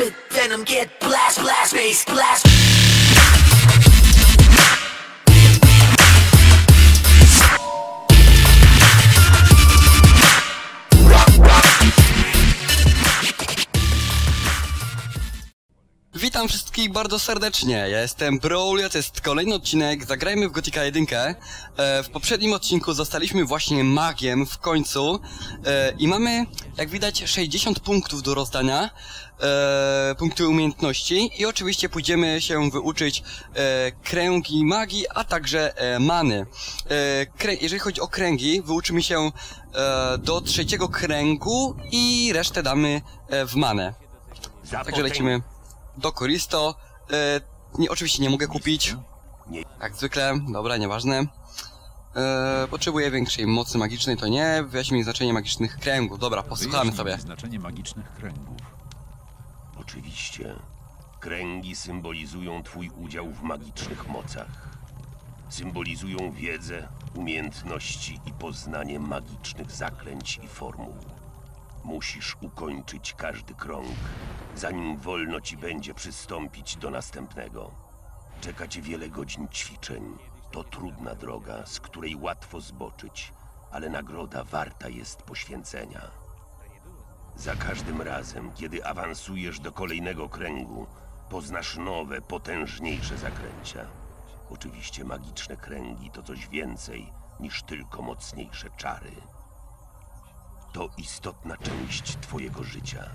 spit venom, get blast, blast, bass, blast. Witam wszystkich bardzo serdecznie, ja jestem Brawl, to jest kolejny odcinek, zagrajmy w Gotika 1. E, w poprzednim odcinku zostaliśmy właśnie magiem w końcu e, i mamy, jak widać, 60 punktów do rozdania, e, punkty umiejętności i oczywiście pójdziemy się wyuczyć kręgi magii, a także many. Jeżeli chodzi o kręgi, wyuczymy się do trzeciego kręgu i resztę damy w manę. Także lecimy do Koristo. E, nie, oczywiście nie mogę kupić. Jak zwykle, dobra, nieważne. E, potrzebuję większej mocy magicznej, to nie. Wyjaśnij znaczenie magicznych kręgów. Dobra, posłuchamy sobie. znaczenie magicznych kręgów. Oczywiście. Kręgi symbolizują Twój udział w magicznych mocach. Symbolizują wiedzę, umiejętności i poznanie magicznych zaklęć i formuł. Musisz ukończyć każdy krąg, zanim wolno Ci będzie przystąpić do następnego. Czeka Cię wiele godzin ćwiczeń. To trudna droga, z której łatwo zboczyć, ale nagroda warta jest poświęcenia. Za każdym razem, kiedy awansujesz do kolejnego kręgu, poznasz nowe, potężniejsze zaklęcia. Oczywiście magiczne kręgi to coś więcej niż tylko mocniejsze czary. To istotna część Twojego życia.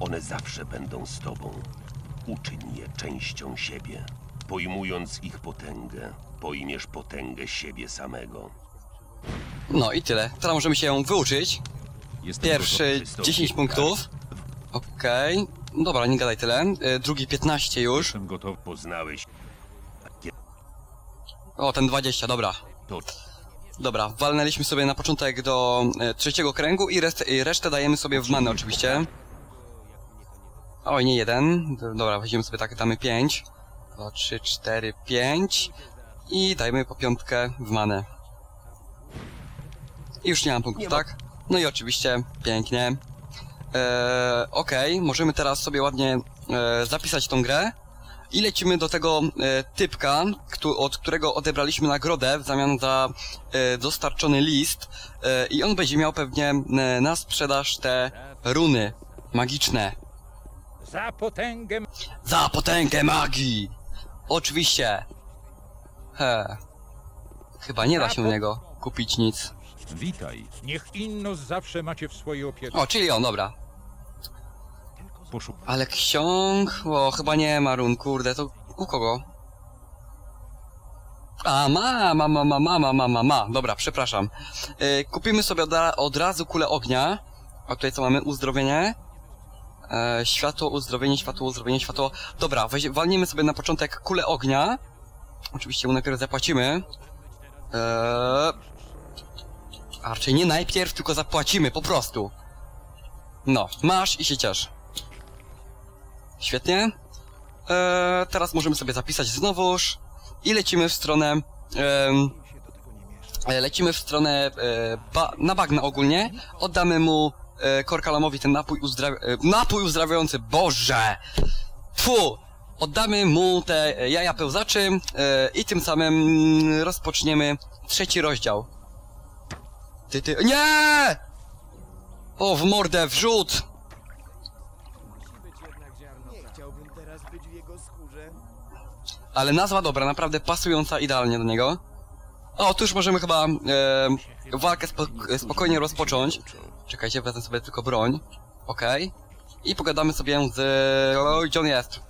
One zawsze będą z Tobą. Uczyń je częścią siebie. Pojmując ich potęgę, pojmiesz potęgę siebie samego. No i tyle. Teraz możemy się wyuczyć. Jestem Pierwszy gotowy. 10 punktów. Okej. Dobra, nie gadaj tyle. E, drugi 15 już. Jestem. Poznałeś O, ten 20, dobra. to, Dobra, walnęliśmy sobie na początek do e, trzeciego kręgu i resztę, i resztę dajemy sobie w manę oczywiście. Oj, nie jeden. Dobra, weźmiemy sobie tak, damy 5. 2, 3, 4, 5. I dajmy po piątkę w manę. I już nie mam punktów, tak? No i oczywiście, pięknie. Eee, Okej, możemy teraz sobie ładnie e, zapisać tą grę. I lecimy do tego e, typka, któ od którego odebraliśmy nagrodę w zamian za e, dostarczony list. E, I on będzie miał pewnie e, na sprzedaż te runy magiczne. Za potęgę Za potęgę magii! Oczywiście! He. Chyba nie da się u niego kupić nic. Witaj. niech innos zawsze macie w swojej opiece. O, czyli on, dobra. Ale ksiąg... O, chyba nie ma run, kurde, to u kogo? A, ma, ma, ma, ma, ma, ma, ma, ma, ma. Dobra, przepraszam. Yy, kupimy sobie od, od razu kulę ognia. A tutaj co mamy? Uzdrowienie. E, światło, uzdrowienie, światło, uzdrowienie, światło. Dobra, weź, walniemy sobie na początek kulę ognia. Oczywiście mu najpierw zapłacimy. Eee... A raczej nie najpierw, tylko zapłacimy, po prostu. No, masz i się ciesz. Świetnie. Eee, teraz możemy sobie zapisać znowuż i lecimy w stronę. e, lecimy w stronę e, ba, na bagna ogólnie. Oddamy mu e, Korkalamowi ten napój uzdrawia, e, napój uzdrawiający. Boże! Tfu! Oddamy mu te e, jaja pełzaczy e, i tym samym rozpoczniemy trzeci rozdział. Ty, ty. Nie! O, w mordę, wrzut! Ale nazwa dobra, naprawdę pasująca idealnie do niego. O, tu już możemy chyba e, walkę spo, spokojnie rozpocząć. Czekajcie, wezmę sobie tylko broń. Okej. I pogadamy sobie z... O, gdzie on jest?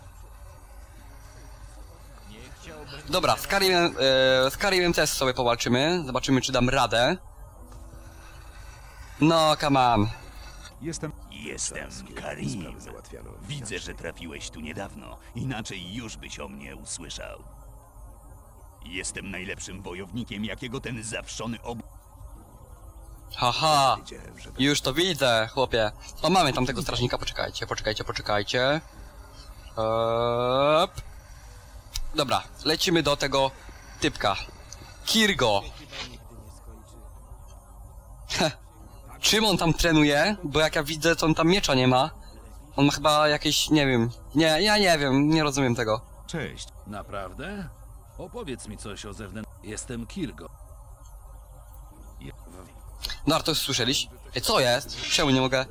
Dobra, z Karimem, e, z Karimem też sobie powalczymy. Zobaczymy, czy dam radę. No, come on. Jestem... Jestem Karim. Widzę, że trafiłeś tu niedawno, inaczej już byś o mnie usłyszał. Jestem najlepszym wojownikiem, jakiego ten zawszony ob... Haha, już to widzę, chłopie. O, mamy tam tego strażnika, poczekajcie, poczekajcie, poczekajcie. Eee... Dobra, lecimy do tego typka. Kirgo. Czym on tam trenuje? Bo jak ja widzę, to on tam miecza nie ma. On ma chyba jakieś, nie wiem, nie, ja nie wiem, nie rozumiem tego. Cześć. Naprawdę? Opowiedz mi coś o zewnętrznym... Jestem Kirgo. No, to już słyszeliście? Ej, co jest? Czemu nie mogę?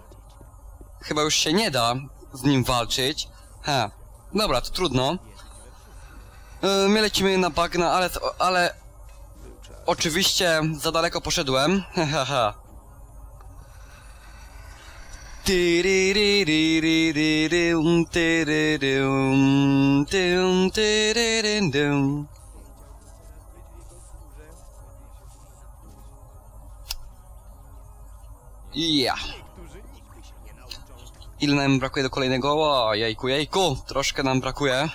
Chyba już się nie da z nim walczyć. Ha. Dobra, to trudno. Yy, my lecimy na bagna, ale, ale... Oczywiście za daleko poszedłem. Haha. Ja. Ile nam brakuje do kolejnego? O, jejku, jejku, troszkę nam brakuje.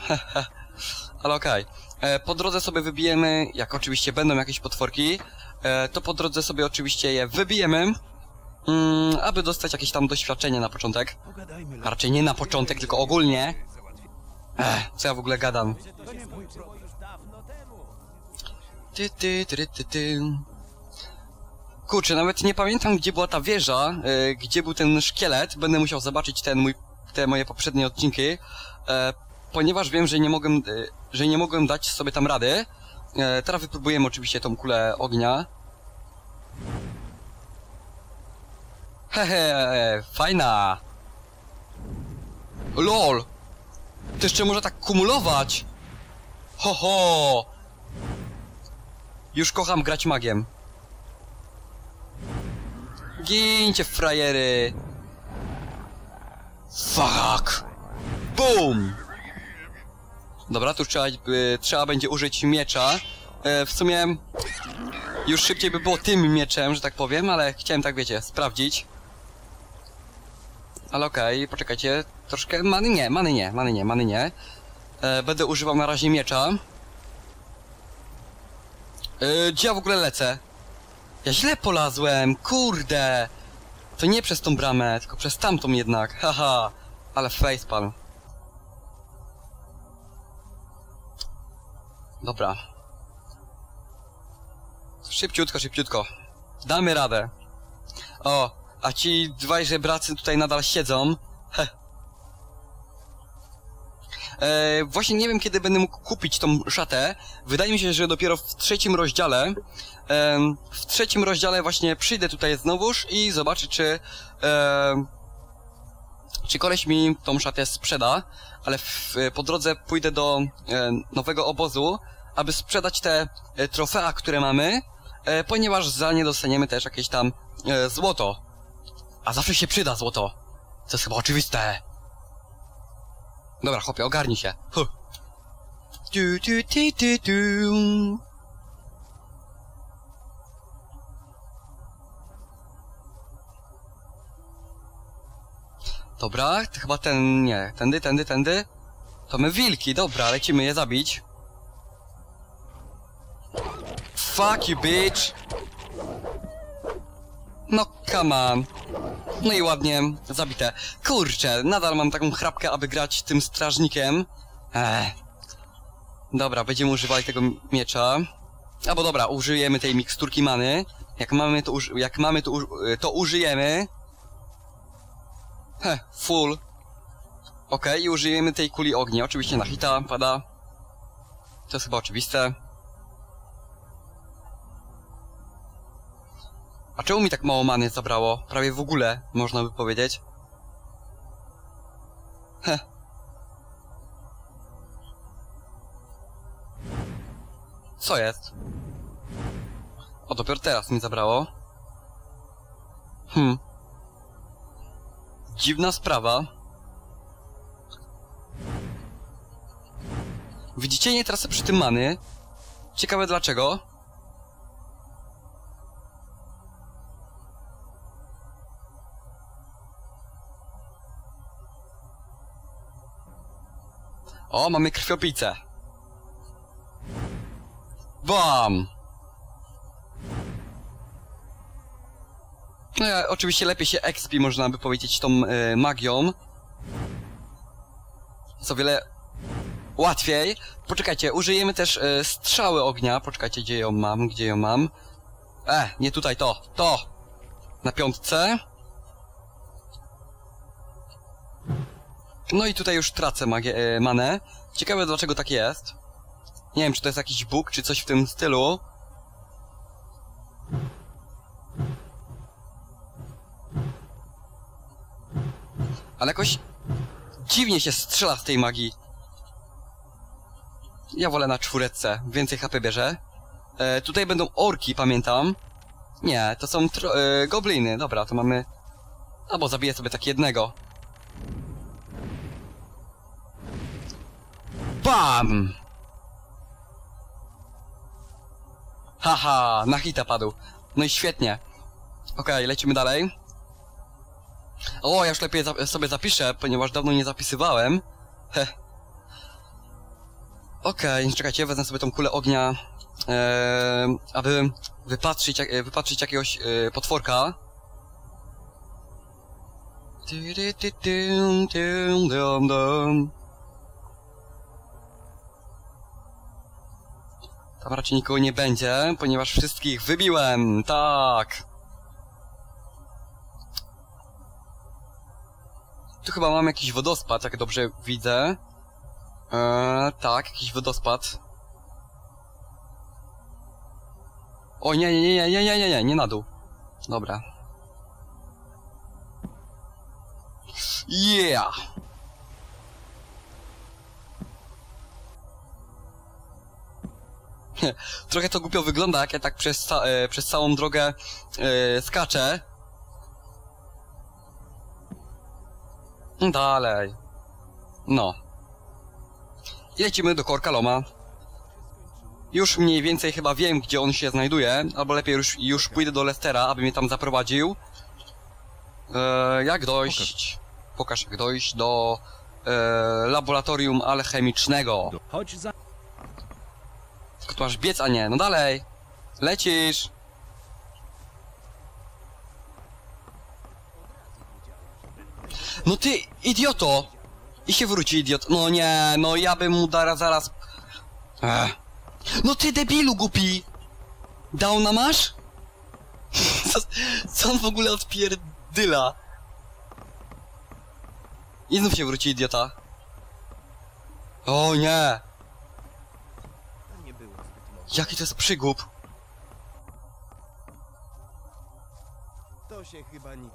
Ale okej. E, Po drodze sobie wybijemy, jak oczywiście będą jakieś potworki, e, to po drodze sobie oczywiście je wybijemy, mm, aby dostać jakieś tam doświadczenie na początek. Raczej nie na początek, tylko ogólnie. Ech, co ja w ogóle gadam? Ty, ty, ty, ty, ty. Kurczę, nawet nie pamiętam, gdzie była ta wieża, e, gdzie był ten szkielet. Będę musiał zobaczyć ten mój, te moje poprzednie odcinki, e, ponieważ wiem, że nie mogłem, e, że nie mogłem dać sobie tam rady. E, teraz wypróbujemy oczywiście tą kulę ognia. Hehe, fajna. LOL! To jeszcze może tak kumulować! Ho, ho! Już kocham grać magiem. Gincie, frajery! Fuck! Boom! Dobra, tu trzeba, y, trzeba będzie użyć miecza. E, w sumie już szybciej by było tym mieczem, że tak powiem, ale chciałem tak, wiecie, sprawdzić. Ale okej, poczekajcie, troszkę... Many nie, many nie, many nie, many nie. E, będę używał na razie miecza. E, gdzie ja w ogóle lecę? Ja źle polazłem, kurde! To nie przez tą bramę, tylko przez tamtą jednak, haha! Ale facepalm. Dobra. Szybciutko, szybciutko. Damy radę. O, a ci dwaj żebracy tutaj nadal siedzą. Heh. E, właśnie nie wiem, kiedy będę mógł kupić tą szatę. Wydaje mi się, że dopiero w trzecim rozdziale. em, w trzecim rozdziale właśnie przyjdę tutaj znowuż i zobaczę, czy... em, czy koleś mi tą szatę sprzeda, ale w, po drodze pójdę do e, nowego obozu, aby sprzedać te e, trofea, które mamy, e, ponieważ za nie dostaniemy też jakieś tam e, złoto. A zawsze się przyda złoto. To jest chyba oczywiste. Dobra, chłopie, ogarnij się. Du, du, du. Dobra, to chyba ten, nie, tędy, tędy, tędy. To my wilki, dobra, lecimy je zabić. Fuck you, bitch! No, come on. No i ładnie, zabite. Kurczę, nadal mam taką chrapkę, aby grać tym strażnikiem. Ech. Dobra, będziemy używali tego miecza. Albo dobra, użyjemy tej miksturki many. Jak mamy to, uży jak mamy to, to użyjemy. Heh, full. Okej, i użyjemy tej kuli ognia. Oczywiście na hita pada. To jest chyba oczywiste. A czemu mi tak mało many zabrało? Prawie w ogóle, można by powiedzieć. Heh. Co jest? O, dopiero teraz mi zabrało. Hmm. Dziwna sprawa. Widzicie, nie tracę przy tym many. Ciekawe dlaczego. O, mamy krwiopijcę. Bam! No ja, oczywiście lepiej się expi, można by powiedzieć, tą y, magią. Jest o wiele łatwiej. Poczekajcie, użyjemy też y, strzały ognia. Poczekajcie, gdzie ją mam, gdzie ją mam. E, nie tutaj, to, to! Na piątce. No i tutaj już tracę magię, e, manę. Ciekawe dlaczego tak jest. Nie wiem, czy to jest jakiś bóg, czy coś w tym stylu. Ale jakoś dziwnie się strzela z tej magii. Ja wolę na czwóreczce, więcej HP bierze. E, tutaj będą orki, pamiętam. Nie, to są e, gobliny. Dobra, to mamy... Albo zabiję sobie tak jednego. BAM! Haha, na hita padł. No i świetnie. Okej, lecimy dalej. O, ja już lepiej za sobie zapiszę, ponieważ dawno nie zapisywałem. Heh. Okej, czekajcie, wezmę sobie tą kulę ognia, e, aby wypatrzyć, jak- e, wypatrzyć jakiegoś e, potworka. Tym, tym, dum, dum. Tam raczej nikogo nie będzie, ponieważ wszystkich wybiłem. Tak. Tu chyba mam jakiś wodospad, jak dobrze widzę. Eee, tak, jakiś wodospad. O nie, nie, nie, nie, nie, nie, nie, nie na dół. Dobra. Yeah! Trochę to głupio wygląda, jak ja tak przez, ca e, przez całą drogę e, skaczę. Dalej. No. I lecimy do Korkaloma. Już mniej więcej chyba wiem, gdzie on się znajduje, albo lepiej już, już pójdę do Lestera, aby mnie tam zaprowadził. E, jak dojść? Pokaż jak dojść do e, laboratorium alchemicznego. Chodź za... Tylko tu masz biec, a nie. No dalej. Lecisz. No ty, idioto! I się wróci, idiot. No nie, no ja bym mu zaraz... Ech. No ty debilu głupi! Downa masz? Co, co on w ogóle odpierdyla? I znów się wróci, idiota. O nie! To nie było zbyt mocne. Jaki to jest przygłup. To się chyba nic.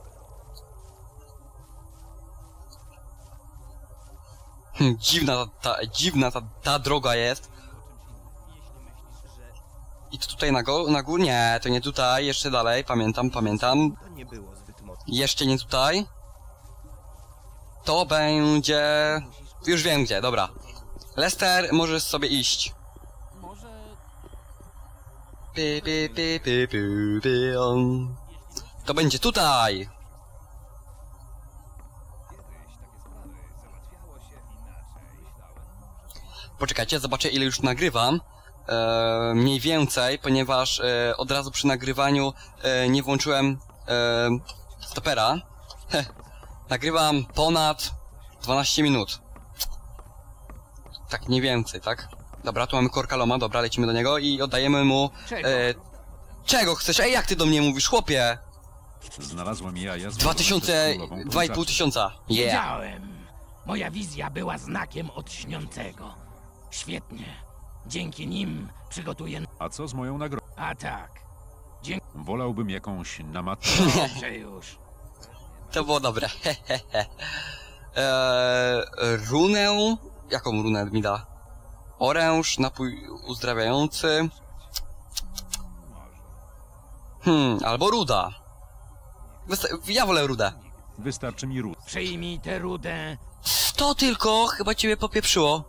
Hm, dziwna ta, ta, dziwna ta, ta droga jest. I to tutaj na, go, na górę? Nie, to nie tutaj, jeszcze dalej, pamiętam, pamiętam. Nie. Jeszcze nie tutaj. To będzie... Już wiem gdzie, dobra. Lester, możesz sobie iść. Py, py, py, py, py, on. To będzie tutaj! Poczekajcie, zobaczę ile już nagrywam. E, mniej więcej, ponieważ e, od razu przy nagrywaniu e, nie włączyłem e, stopera. Heh, nagrywam ponad 12 minut. Tak, nie więcej, tak? Dobra, tu mamy Korkaloma, dobra, lecimy do niego i oddajemy mu... Czego? E, czego chcesz? Ej, jak ty do mnie mówisz, chłopie? Znalazłem jaja z 2000... królową 2,5 kurczaczką. tysiąca. Yeah. Wiedziałem. Moja wizja była znakiem od śniącego. Świetnie. Dzięki nim przygotuję... A co z moją nagrodą? A tak. Wolałbym jakąś namatkę. Dobrze już. To było dobre. eee, runę... Jaką runę mi da? Oręż, napój uzdrawiający. Hmm, albo ruda. Wysta ja wolę rudę. Wystarczy mi ród. Przyjmij tę rudę. To tylko chyba ciebie popieprzyło.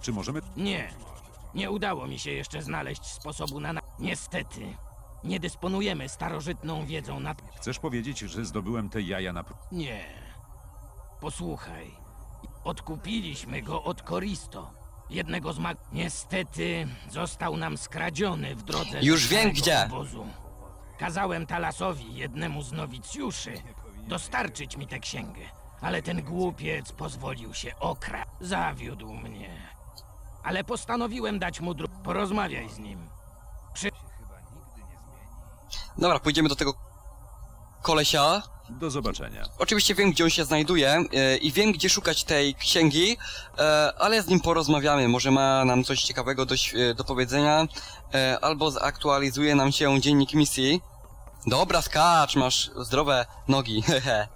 Czy możemy... Nie. Nie udało mi się jeszcze znaleźć sposobu na... na... Niestety. Nie dysponujemy starożytną wiedzą na... Chcesz powiedzieć, że zdobyłem te jaja na... Nie. Posłuchaj. Odkupiliśmy go od Koristo. Jednego z mag... Niestety został nam skradziony w drodze Już do wiem, gdzie. Obozu. Kazałem Talasowi, jednemu z nowicjuszy, dostarczyć mi tę księgę. Ale ten głupiec pozwolił się okra. Zawiódł mnie. Ale postanowiłem dać mu dru... Porozmawiaj z nim. Dobra, pójdziemy do tego kolesia. Do zobaczenia. Oczywiście wiem, gdzie on się znajduje e, i wiem, gdzie szukać tej księgi, e, ale z nim porozmawiamy. Może ma nam coś ciekawego do, do powiedzenia, e, albo zaktualizuje nam się dziennik misji. Dobra, skacz, masz zdrowe nogi, hehe.